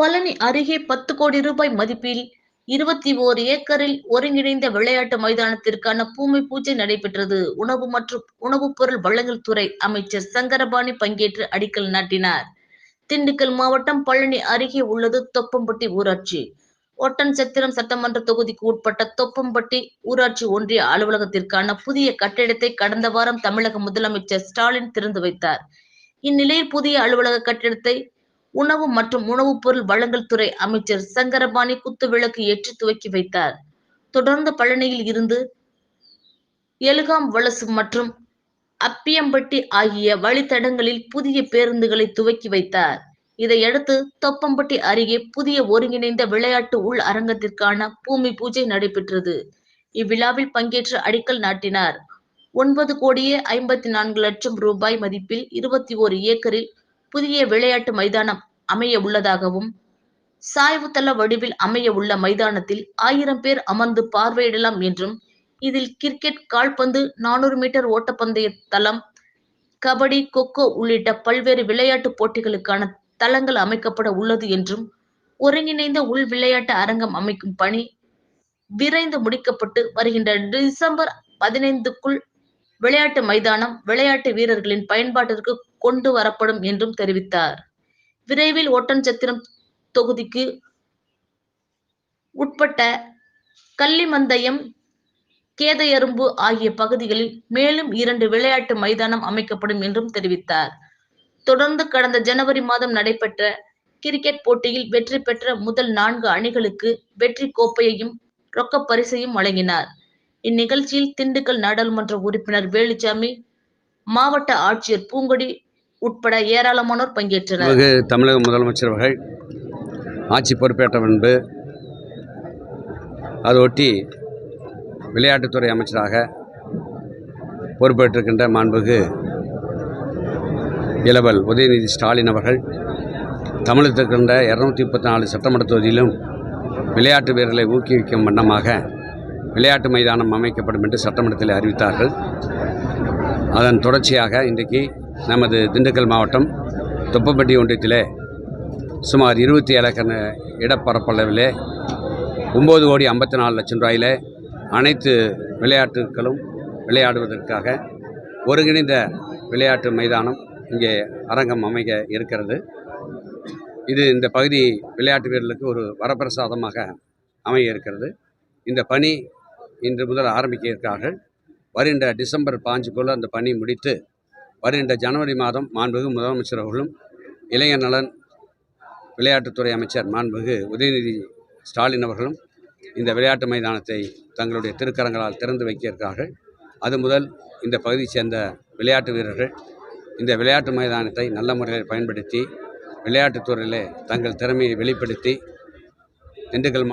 பழனி அருகே பத்து கோடி ரூபாய் மதிப்பில் இருபத்தி ஓரு ஏக்கரில் ஒருங்கிணைந்த விளையாட்டு மைதானத்திற்கான பூமி பூஜை நடைபெற்றது. உணவு மற்றும் உணவுப் பொருள் வழங்கல் துறை அமைச்சர் சங்கரபாணி பங்கேற்று அடிக்கல் நாட்டினார். திண்டுக்கல் மாவட்டம் பழனி அருகே உள்ளது தொப்பம்பட்டி ஊராட்சி. ஒட்டன் சத்திரம் சட்டமன்ற தொகுதிக்கு உட்பட்ட தொப்பம்பட்டி ஊராட்சி ஒன்றிய அலுவலகத்திற்கான புதிய கட்டிடத்தை கடந்த வாரம் தமிழக முதலமைச்சர் ஸ்டாலின் திறந்து வைத்தார். இந்நிலையில் புதிய அலுவலக கட்டிடத்தை உணவு மற்றும் உணவுப் பொருள் வழங்கல் துறை அமைச்சர் சங்கரபாணி குத்துவிளக்கு ஏற்றி துவக்கி வைத்தார். தொடர்ந்து பழனியில் இருந்து எலுகாம் வலசு மற்றும் அப்பியம்பட்டி ஆகிய வழித்தடங்களில் புதிய பேருந்துகளை துவக்கி வைத்தார். இதையடுத்து தொப்பம்பட்டி அருகே புதிய ஒருங்கிணைந்த விளையாட்டு உள் அரங்கத்திற்கான பூமி பூஜை நடைபெற்றது. இவ்விழாவில் பங்கேற்று அடிக்கல் நாட்டினார். ஒன்பது கோடியே ஐம்பத்தி நான்கு லட்சம் ரூபாய் மதிப்பில் இருபத்தி ஓரு ஏக்கரில் புதிய விளையாட்டு மைதானம் அமைய உள்ளதாகவும் சாய்வுத்தள வடிவில் அமைய உள்ள மைதானத்தில் ஆயிரம் பேர் அமர்ந்து பார்வையிடலாம் என்றும் இதில் கிரிக்கெட் கால்பந்து நானூறு மீட்டர் ஓட்டப்பந்தய தளம் கபடி கொக்கோ உள்ளிட்ட பல்வேறு விளையாட்டு போட்டிகளுக்கான தளங்கள் அமைக்கப்பட உள்ளது என்றும் ஒருங்கிணைந்த உள் விளையாட்டு அரங்கம் அமைக்கும் பணி விரைந்து முடிக்கப்பட்டு வருகின்ற டிசம்பர் பதினைந்துக்குள் விளையாட்டு மைதானம் விளையாட்டு வீரர்களின் பயன்பாட்டிற்கு கொண்டு வரப்படும் என்றும் தெரிவித்தார். விரைவில் ஒட்டன்சத்திரம் தொகுதிக்கு உட்பட்ட கள்ளிமந்தயம் கேதையரும்பு ஆகிய பகுதிகளில் மேலும் இரண்டு விளையாட்டு மைதானம் அமைக்கப்படும் என்றும் தெரிவித்தார். தொடர்ந்து கடந்த ஜனவரி மாதம் நடைபெற்ற கிரிக்கெட் போட்டியில் வெற்றி பெற்ற முதல் நான்கு அணிகளுக்கு வெற்றி கோப்பையையும் ரொக்க பரிசையும் வழங்கினார். இந்நிகழ்ச்சியில் திண்டுக்கல் நாடாளுமன்ற உறுப்பினர் வேலுச்சாமி மாவட்ட ஆட்சியர் பூங்கொடி உட்பட ஏராளமானோர் பங்கேற்றனர். தமிழக முதலமைச்சர் அவர்கள் ஆட்சி பொறுப்பேற்ற முன்பு அதொட்டி விளையாட்டுத்துறை அமைச்சராக பொறுப்பேற்றிருக்கின்ற மாண்புகு இளவல் உதயநிதி ஸ்டாலின் அவர்கள் தமிழகத்திற்கின்ற இரநூத்தி முப்பத்தி நாலு சட்டமன்ற தொகுதியிலும் விளையாட்டு வீரர்களை ஊக்குவிக்கும் வண்ணமாக விளையாட்டு மைதானம் அமைக்கப்படும் என்று சட்டமன்றத்தில் அறிவித்தார்கள். அதன் தொடர்ச்சியாக இன்றைக்கு நமது திண்டுக்கல் மாவட்டம் தொப்பப்பட்டி ஒன்றியத்திலே சுமார் இருபத்தி ஏழு இடப்பரப்பளவில் இடப்பரப்பளவிலே ஒம்பது கோடி ஐம்பத்தி நாலு லட்சம் ரூபாயிலே அனைத்து விளையாட்டுகளும் விளையாடுவதற்காக ஒருங்கிணைந்த விளையாட்டு மைதானம் இங்கே அரங்கம் அமைக்க இருக்கிறது. இது இந்த பகுதி விளையாட்டு வீரர்களுக்கு ஒரு வரப்பிரசாதமாக அமைய இருக்கிறது. இந்த பணி இன்று முதல் ஆரம்பிக்க இருக்கிறார்கள் வருகின்ற டிசம்பர் பாஞ்சுக்குள்ளே அந்த பணி முடித்து வருகின்ற ஜனவரி மாதம் மாண்புகு முதலமைச்சர் அவர்களும் இளைஞர் நலன் விளையாட்டுத்துறை அமைச்சர் மாண்புகு உதயநிதி ஸ்டாலின் அவர்களும் இந்த விளையாட்டு மைதானத்தை தங்களுடைய திருக்கரங்களால் திறந்து வைக்கிறார்கள் அது முதல் இந்த பகுதியை சேர்ந்த விளையாட்டு வீரர்கள் இந்த விளையாட்டு மைதானத்தை நல்ல முறையில் பயன்படுத்தி விளையாட்டுத்துறையிலே தங்கள் திறமையை வெளிப்படுத்தி திண்டுக்கல் மா-